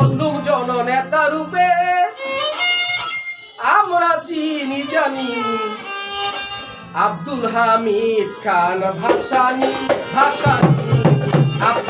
মজলুম জননেতা রূপে আমরা চিনি জানি। আব্দুল হামিদ খান ভাসানি ভাসানি। আব্দুল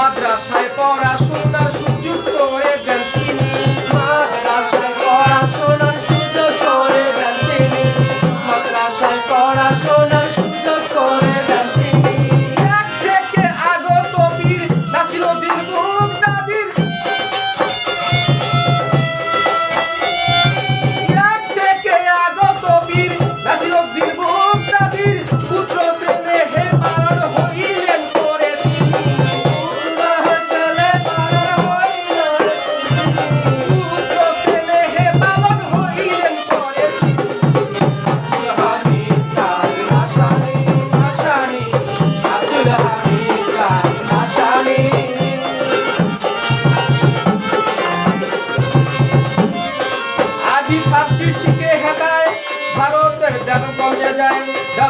মাদ্রাসায় পড়াশোনা সুযোগ করে গেল।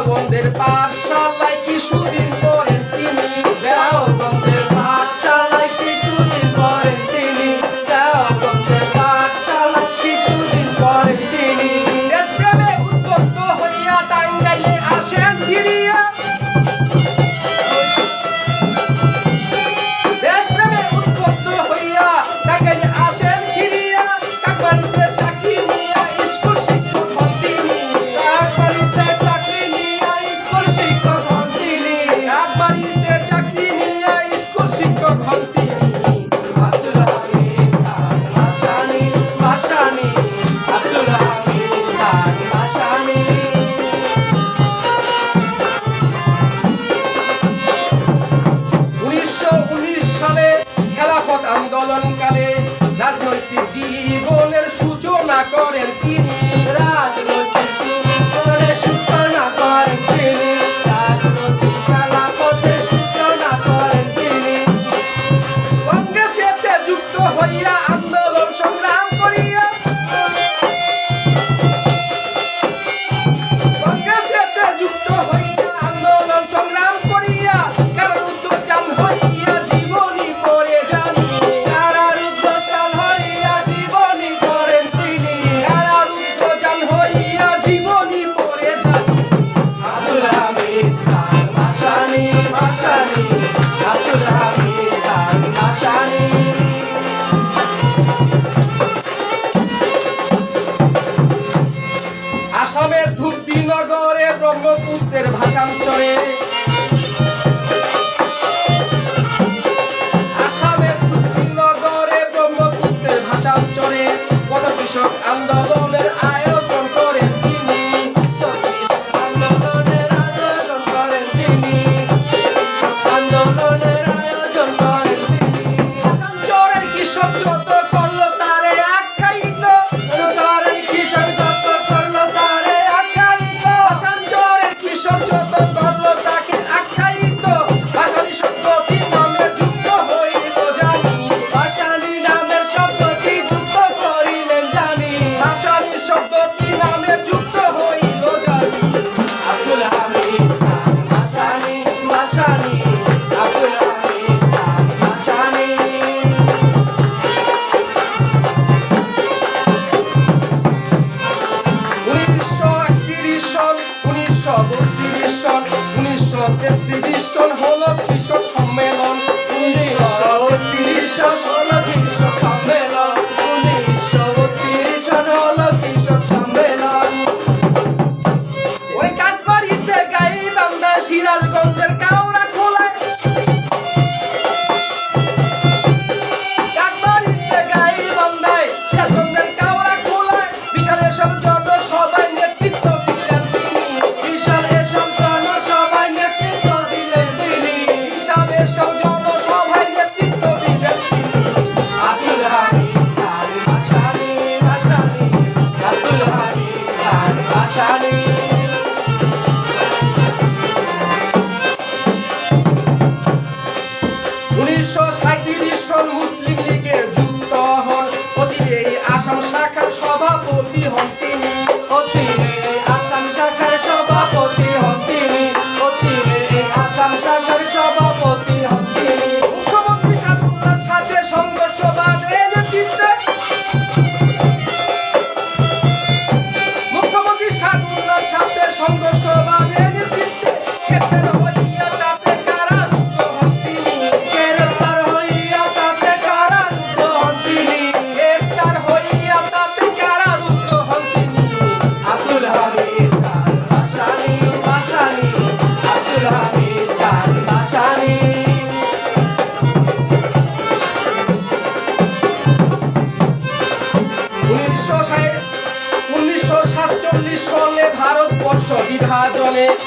বন্ধের পাঠশালায় কি পরে সম্মেলন হলো কৃষক সম্মেলন। উনিশশো বত্রিশ সন হলো কৃষক সম্মেলন। উনিশশো বত্রিশ সন হলো কৃষক সম্মেলন। ওই কাঠবাড়িতে গাই বান্দা সিরাজগঞ্জের কাউরা খোলা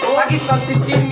i get something Pakistan 16.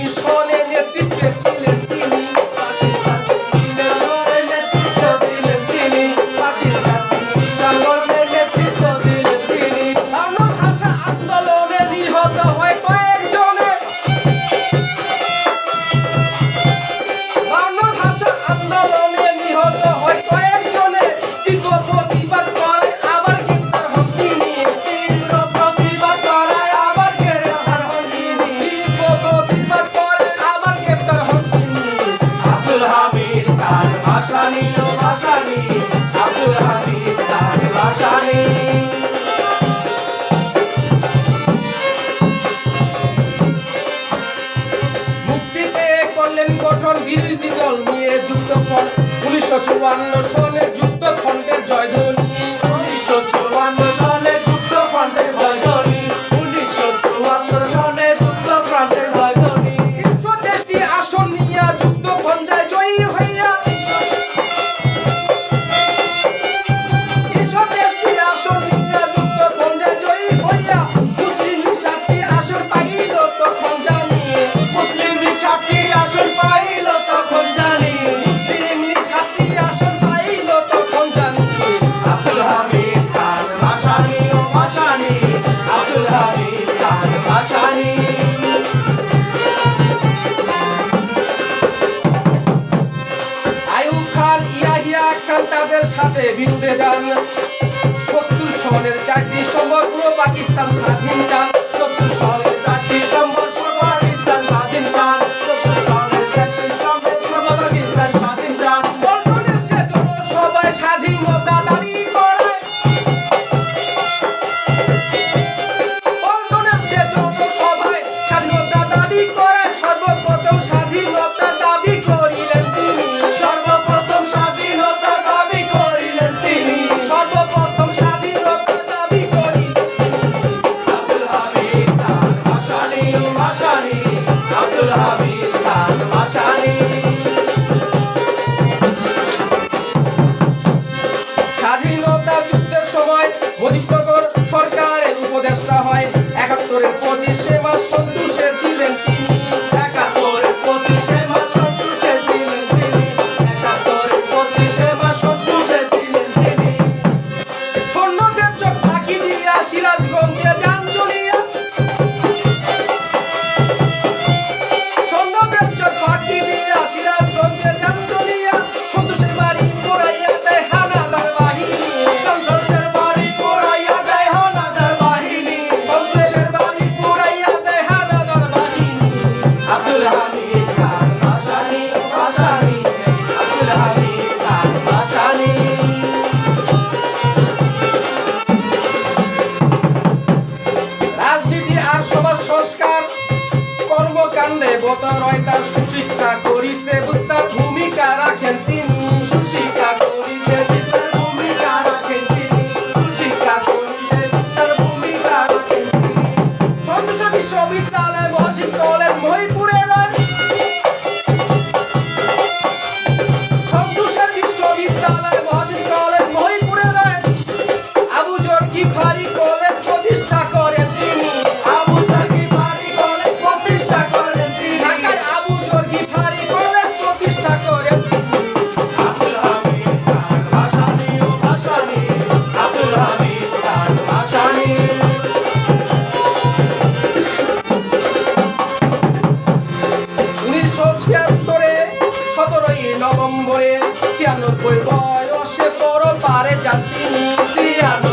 মুক্তি পেয়ে করলেন গঠন বিরোধী দল, নিয়ে যুক্ত ফল। উনিশশো চুয়ান্ন সালে যুক্ত ফ্রন্টের জয়ধ্বনি। पुस्तक भूमिका राखतील এসে পড়ো পারে যাত্রী নিয়ে